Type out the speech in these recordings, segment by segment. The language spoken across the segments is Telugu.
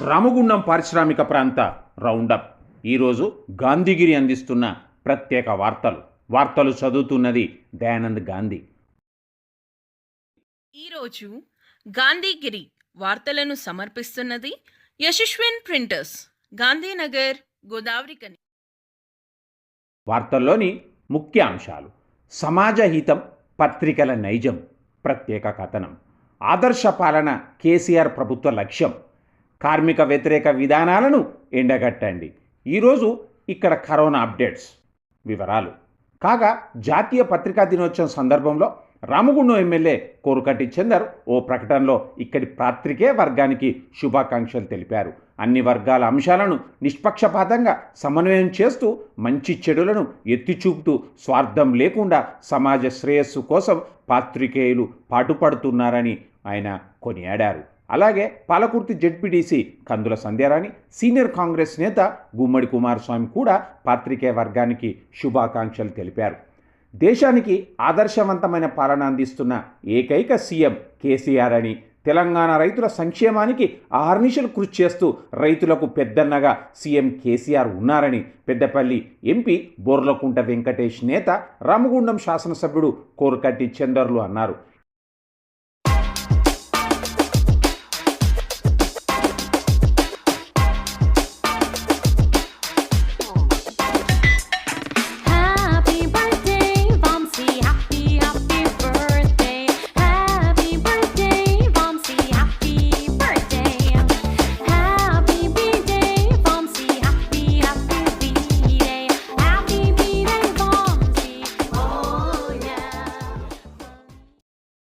రామగుండం పారిశ్రామిక ప్రాంత రౌండప్. ఈరోజు గాంధీగిరి అందిస్తున్న ప్రత్యేక వార్తలు. వార్తలు చదువుతున్నది దయానంద్ గాంధీ. ఈరోజు గాంధీగిరి వార్తలను సమర్పిస్తున్నది యశస్విన్ ప్రింటర్స్ గాంధీనగర్ గోదావరికని వార్తల్లోని ముఖ్య అంశాలు. సమాజ హితం పత్రికల నైజం ప్రత్యేక కథనం. ఆదర్శ పాలన కేసీఆర్ ప్రభుత్వ లక్ష్యం కార్మిక వ్యతిరేక విధానాలను ఎండగట్టండి. ఈరోజు ఇక్కడ కరోనా అప్డేట్స్ వివరాలు. కాగా జాతీయ పత్రికా దినోత్సవం సందర్భంలో రామగుండం ఎమ్మెల్యే కోరుకట్టి చందర్ ఓ ప్రకటనలో ఇక్కడి పాత్రికే వర్గానికి శుభాకాంక్షలు తెలిపారు. అన్ని వర్గాల అంశాలను నిష్పక్షపాతంగా సమన్వయం చేస్తూ మంచి చెడులను ఎత్తి చూపుతూ స్వార్థం లేకుండా సమాజ శ్రేయస్సు కోసం పాత్రికేయులు పాటుపడుతున్నారని ఆయన కొనియాడారు. అలాగే పాలకుర్తి జెడ్పీటీసీ కందుల సంధ్యారాణి సీనియర్ కాంగ్రెస్ నేత గుమ్మడి కుమారస్వామి కూడా పాత్రికేయ వర్గానికి శుభాకాంక్షలు తెలిపారు. దేశానికి ఆదర్శవంతమైన పాలన అందిస్తున్న ఏకైక సీఎం కేసీఆర్ అని తెలంగాణ రైతుల సంక్షేమానికి ఆహర్నిశలు కృషి చేస్తూ రైతులకు పెద్దన్నగా సీఎం కేసీఆర్ ఉన్నారని పెద్దపల్లి ఎంపీ బోర్లకుంట వెంకటేష్ నేత రామగుండం శాసనసభ్యుడు కోరుకట్టి చందర్లు అన్నారు.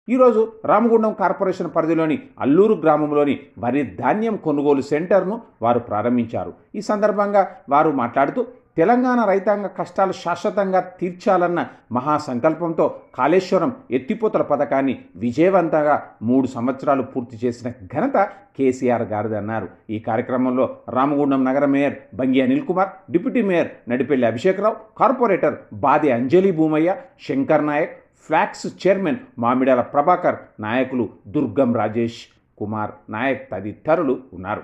ఈరోజు రామగుండం కార్పొరేషన్ పరిధిలోని అల్లూరు గ్రామంలోని వరి ధాన్యం కొనుగోలు సెంటర్ను వారు ప్రారంభించారు. ఈ సందర్భంగా వారు మాట్లాడుతూ తెలంగాణ రైతాంగ కష్టాలు శాశ్వతంగా తీర్చాలన్న మహాసంకల్పంతో కాళేశ్వరం ఎత్తిపోతల పథకాన్ని విజయవంతంగా మూడు సంవత్సరాలు పూర్తి చేసిన ఘనత కేసీఆర్ గారిదన్నారు ఈ కార్యక్రమంలో రామగుండం నగర mayor Bangi Anil Kumar deputy mayor Nadipelli Abhishekrao corporator Badi Anjali Bhumaiah Shankar Nayak flax chairman Mamidala Prabhakar నాయకులు దుర్గం రాజేష్ కుమార్ నాయక్ తదితరులు ఉన్నారు.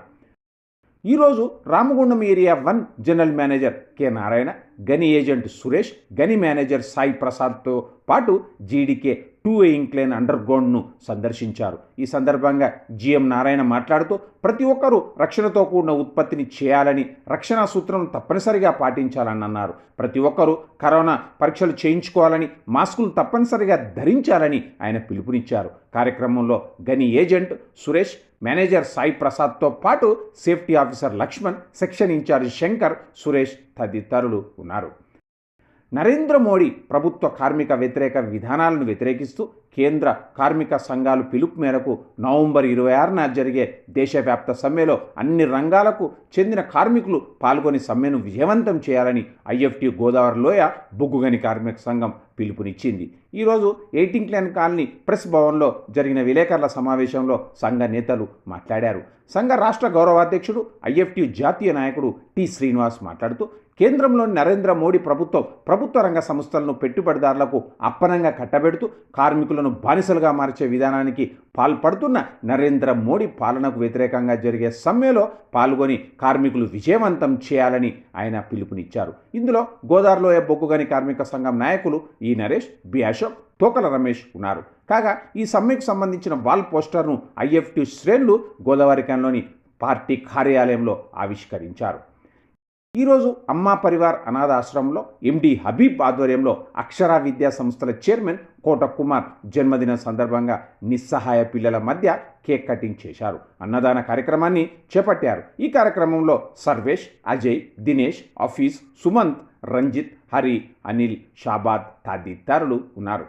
ఈరోజు Ramagundam area one general manager K Narayana గని ఏజెంట్ సురేష్ గని మేనేజర్ సాయి ప్రసాద్తో పాటు జీడీకే టూ ఇంక్లైన్ అండర్ గ్రౌండ్ను సందర్శించారు. ఈ సందర్భంగా జిఎం నారాయణ మాట్లాడుతూ ప్రతి ఒక్కరూ రక్షణతో కూడిన ఉత్పత్తిని చేయాలని రక్షణ సూత్రం తప్పనిసరిగా పాటించాలని అన్నారు. ప్రతి ఒక్కరూ కరోనా పరీక్షలు చేయించుకోవాలని మాస్కులు తప్పనిసరిగా ధరించాలని ఆయన పిలుపునిచ్చారు. కార్యక్రమంలో గని ఏజెంట్ సురేష్ మేనేజర్ సాయి ప్రసాద్తో పాటు safety officer Lakshman section incharge Shankar Suresh తదితరులు ఉన్నారు. నరేంద్ర మోడీ ప్రభుత్వ కార్మిక వ్యతిరేక విధానాలను వ్యతిరేకిస్తూ కేంద్ర కార్మిక సంఘాలు పిలుపు మేరకు నవంబర్ ఇరవై ఆరున జరిగే దేశవ్యాప్త సమ్మెలో అన్ని రంగాలకు చెందిన కార్మికులు పాల్గొని సమ్మెను విజయవంతం చేయాలని ఐఎఫ్టి గోదావరి లోయ బొగ్గుగని కార్మిక సంఘం పిలుపునిచ్చింది. ఈరోజు ఎయిటింగ్ క్లాన్ కాలనీ ప్రెస్ భవన్లో జరిగిన విలేకరుల సమావేశంలో సంఘ నేతలు మాట్లాడారు. సంఘ రాష్ట్ర గౌరవాధ్యక్షుడు ఐఎఫ్టి జాతీయ నాయకుడు టి శ్రీనివాస్ మాట్లాడుతూ కేంద్రంలోని నరేంద్ర మోడీ ప్రభుత్వం ప్రభుత్వ రంగ సంస్థలను పెట్టుబడిదారులకు అప్పనంగా కట్టబెడుతూ కార్మికులను బానిసలుగా మార్చే విధానానికి పాల్పడుతున్న నరేంద్ర మోడీ పాలనకు వ్యతిరేకంగా జరిగే సమ్మెలో పాల్గొని కార్మికులు విజయవంతం చేయాలని ఆయన పిలుపునిచ్చారు. ఇందులో గోదావరిలోయ బొగ్గుగని కార్మిక సంఘం నాయకులు ఈ నరేష్ బి అశోక్ తోకల రమేష్ ఉన్నారు. కాగా ఈ సమ్మెకు సంబంధించిన వాల్ పోస్టర్ను ఐఎఫ్టి శ్రేణులు గోదావరికంలోని పార్టీ కార్యాలయంలో ఆవిష్కరించారు. ఈరోజు అమ్మా పరివార్ అనాథ ఆశ్రమంలో ఎండి హబీబ్ ఆధ్వర్యంలో అక్షర విద్యా సంస్థల చైర్మన్ కోట కుమార్ జన్మదిన సందర్భంగా నిస్సహాయ పిల్లల మధ్య కేక్ కటింగ్ చేశారు. అన్నదాన కార్యక్రమాన్ని చేపట్టారు. ఈ కార్యక్రమంలో సర్వేష్ అజయ్ దినేష్ ఆఫీస్ సుమంత్ రంజిత్ హరి అనిల్ షాబాద్ తదితరులు ఉన్నారు.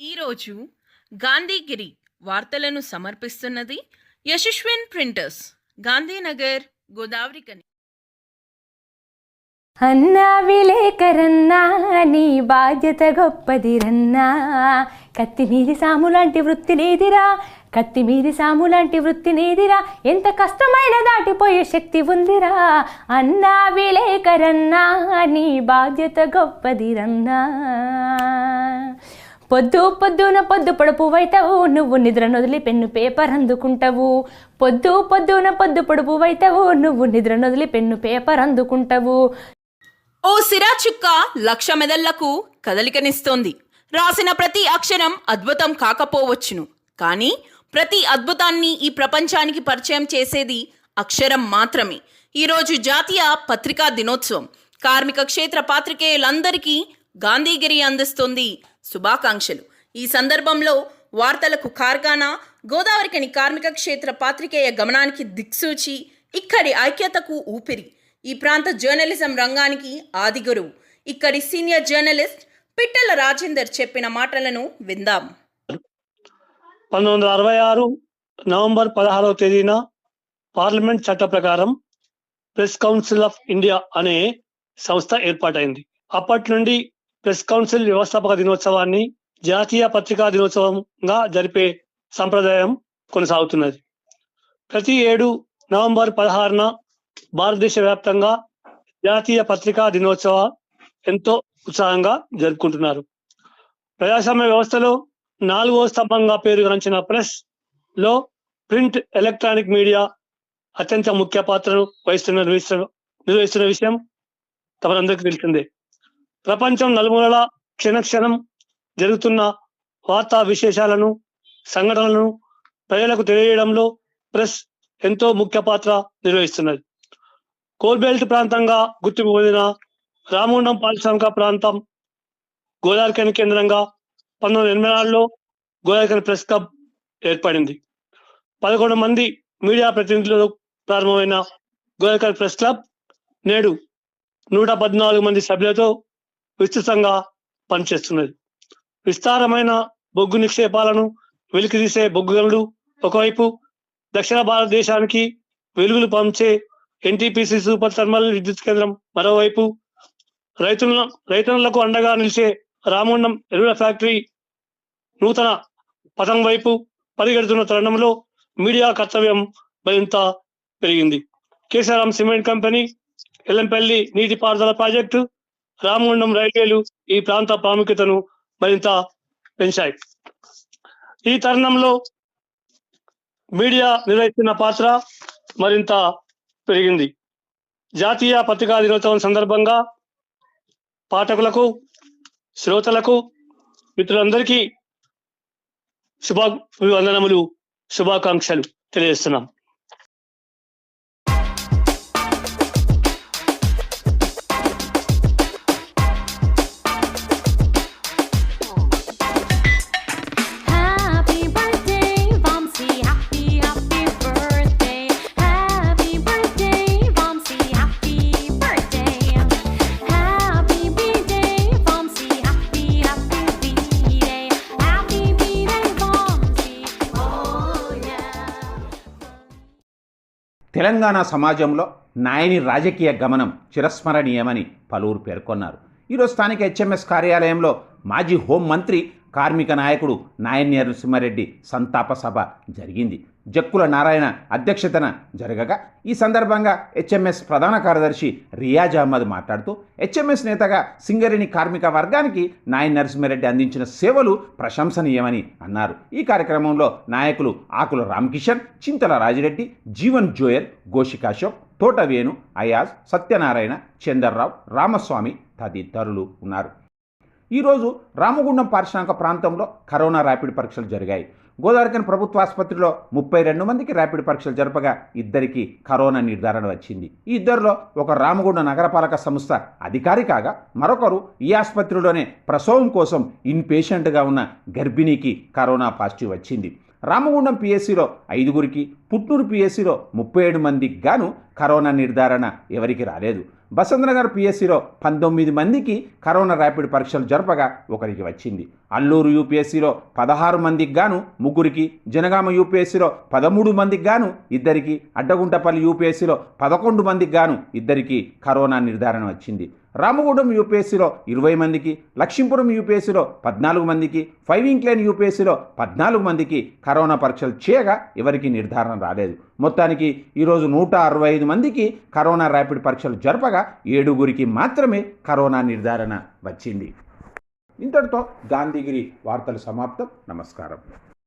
ఈరోజు గాంధీగిరి వార్తలను సమర్పిస్తున్నది యశస్విన్ ప్రింటర్స్ గాంధీనగర్ గోదావరికని అన్నా విలేకరన్నా నీ బాధ్యత గొప్పదిరన్నా. కత్తి మీది సాము లాంటి వృత్తి నీదిరా కత్తి మీది సాము లాంటి వృత్తి నీదిరా ఎంత కష్టమైన దాటిపోయే శక్తి ఉందిరా. అన్నా విలేకరన్నా నీ బాధ్యత గొప్పది రన్నా పొద్దు పొద్దున పొద్దు పొడుపు వైతావు నువ్వు నిద్ర నొదిలి పెన్ను పేపర్ అందుకుంటావు. పొద్దు పొద్దున పొద్దు పొడుపు వైతావు నువ్వు నిద్ర నొదిలి పెన్ను పేపర్ అందుకుంటావు. ఓ సిరా చుక్క లక్ష మెదళ్ళకు కదలికనిస్తోంది. రాసిన ప్రతి అక్షరం అద్భుతం కాకపోవచ్చును. కానీ ప్రతి అద్భుతాన్ని ఈ ప్రపంచానికి పరిచయం చేసేది అక్షరం మాత్రమే. ఈరోజు జాతీయ పత్రికా దినోత్సవం. కార్మిక క్షేత్ర పాత్రికేయులందరికీ గాంధీగిరి అందిస్తుంది శుభాకాంక్షలు. ఈ సందర్భంలో వార్తలకు కార్ఖానా గోదావరికని కార్మిక క్షేత్ర పాత్రికేయ గమనానికి దిక్సూచి ఇక్కడి ఐక్యతకు ఊపిరి. ఈ ప్రాంత జర్నలిజం రంగానికి ఆదిగురు. ఇక్కడి సీనియర్ జర్నలిస్ట్ పిట్టల రాజేందర్ చెప్పిన మాటలను విందాం. పంతొమ్మిది వందల అరవై ఆరు నవంబర్ పదహారవ తేదీన పార్లమెంట్ చట్ట ప్రకారం ప్రెస్ కౌన్సిల్ ఆఫ్ ఇండియా అనే సంస్థ ఏర్పాటైంది. అప్పటి నుండి ప్రెస్ కౌన్సిల్ వ్యవస్థాపక దినోత్సవాన్ని జాతీయ పత్రికా దినోత్సవంగా జరిపే సంప్రదాయం కొనసాగుతున్నది. ప్రతి ఏడు నవంబర్ పదహారున భారతదేశ వ్యాప్తంగా జాతీయ పత్రికా దినోత్సవ ఎంతో ఉత్సాహంగా జరుపుకుంటున్నారు. ప్రజాస్వామ్య వ్యవస్థలో నాలుగో స్తంభంగా పేరుగాంచిన ప్రెస్లో ప్రింట్ ఎలక్ట్రానిక్ మీడియా అత్యంత ముఖ్య పాత్రను వహిస్తున్న నిర్వహిస్తున్న నిర్వహిస్తున్న విషయం తమరందరికీ తెలిసిందే. ప్రపంచం నలుమూలల క్షణక్షణం జరుగుతున్న వార్తా విశేషాలను సంఘటనలను ప్రజలకు తెలియడంలో ప్రెస్ ఎంతో ముఖ్య పాత్ర నిర్వహిస్తున్నది. కోల్బెల్ట్ ప్రాంతంగా గుర్తింపు పొందిన రామగుండం పారిశ్రామిక ప్రాంతం గోదావరికని కేంద్రంగా పంతొమ్మిది వందల ఎనభై నాలుగులో గోదావరికని ప్రెస్ క్లబ్ ఏర్పడింది. పదకొండు మంది మీడియా ప్రతినిధులతో ప్రారంభమైన గోదావరికని ప్రెస్ క్లబ్ నేడు నూట పద్నాలుగు మంది సభ్యులతో విస్తృతంగా పనిచేస్తున్నది. విస్తారమైన బొగ్గు నిక్షేపాలను వెలికితీసే బొగ్గు గనులు ఒకవైపు దక్షిణ భారతదేశానికి వెలుగులు పంచే ఎన్టీపీసీ సూపర్ థర్మల్ విద్యుత్ కేంద్రం మరోవైపు రైతుల రైతులకు అండగా నిలిచే రామగుండం ఎరువుల ఫ్యాక్టరీ నూతన పథం వైపు పరిగెడుతున్న తరుణంలో మీడియా కర్తవ్యం మరింత పెరిగింది. కేశారాం సిమెంట్ కంపెనీ ఎల్లంపల్లి నీటిపారుదల ప్రాజెక్టు రామగుండం రైల్వేలు ఈ ప్రాంత ప్రాముఖ్యతను మరింత పెంచాయి. ఈ తరుణంలో మీడియా నిర్వహిస్తున్న పాత్ర మరింత పెరిగింది. జాతీయ పత్రికా దినోత్సవం సందర్భంగా పాఠకులకు శ్రోతలకు మిత్రులందరికీ శుభా వందనములు శుభాకాంక్షలు తెలియజేస్తున్నాం. తెలంగాణ సమాజంలో నాయని రాజకీయ గమనం చిరస్మరణీయమని పలువురు పేర్కొన్నారు. ఈరోజు స్థానిక హెచ్ఎంఎస్ కార్యాలయంలో మాజీ హోంమంత్రి కార్మిక నాయకుడు నాయని నరసింహారెడ్డి సంతాప సభ జరిగింది. జక్కుల నారాయణ అధ్యక్షతన జరగగా ఈ సందర్భంగా హెచ్ఎంఎస్ ప్రధాన కార్యదర్శి రియాజ్ అహ్మద్ మాట్లాడుతూ హెచ్ఎంఎస్ నేతగా సింగరేణి కార్మిక వర్గానికి నాయని నరసింహారెడ్డి అందించిన సేవలు ప్రశంసనీయమని అన్నారు. ఈ కార్యక్రమంలో నాయకులు ఆకుల రామకిషన్ చింతల రాజిరెడ్డి జీవన్ జోయల్ గోషికాశోక్ తోటవేణు అయాజ్ సత్యనారాయణ చందర్రావు రామస్వామి తదితరులు ఉన్నారు. ఈరోజు రామగుండం పారిశ్రామిక ప్రాంతంలో కరోనా ర్యాపిడ్ పరీక్షలు జరిగాయి. గోదావరికని ప్రభుత్వ ఆసుపత్రిలో ముప్పై రెండు మందికి ర్యాపిడ్ పరీక్షలు జరపగా ఇద్దరికి కరోనా నిర్ధారణ వచ్చింది. ఈ ఇద్దరిలో ఒక రామగుండ నగరపాలక సంస్థ అధికారి కాగా మరొకరు ఈ ఆసుపత్రిలోనే ప్రసవం కోసం ఇన్ పేషెంట్గా ఉన్న గర్భిణీకి కరోనా పాజిటివ్ వచ్చింది. రామగుండం పిఎస్సిలో ఐదుగురికి పుట్టూరు పిఎస్సిలో ముప్పై ఏడు మందికి గాను కరోనా నిర్ధారణ ఎవరికి రాలేదు. బసంతనగర్ పిఎస్సిలో పంతొమ్మిది మందికి కరోనా ర్యాపిడ్ పరీక్షలు జరపగా ఒకరికి వచ్చింది. అల్లూరు యూపీఎస్సిలో పదహారు మందికి గాను ముగ్గురికి జనగామ యూపీఎస్సిలో పదమూడు మందికి గాను ఇద్దరికి అడ్డగుంటపల్లి యూపీఎస్సిలో పదకొండు మందికి గాను ఇద్దరికి కరోనా నిర్ధారణ వచ్చింది. రామగూడెం యూపీఎస్సీలో ఇరవై మందికి లక్ష్మీపురం యూపీఎస్సీలో పద్నాలుగు మందికి ఫైవ్ ఇంక్లైన్ యూపీఎస్సీలో పద్నాలుగు మందికి కరోనా పరీక్షలు చేయగా ఎవరికి నిర్ధారణ రాలేదు. మొత్తానికి ఈరోజు నూట అరవై ఐదు మందికి కరోనా ర్యాపిడ్ పరీక్షలు జరపగా ఏడుగురికి మాత్రమే కరోనా నిర్ధారణ వచ్చింది. ఇంతటితో గాంధీగిరి వార్తలు సమాప్తం. నమస్కారం.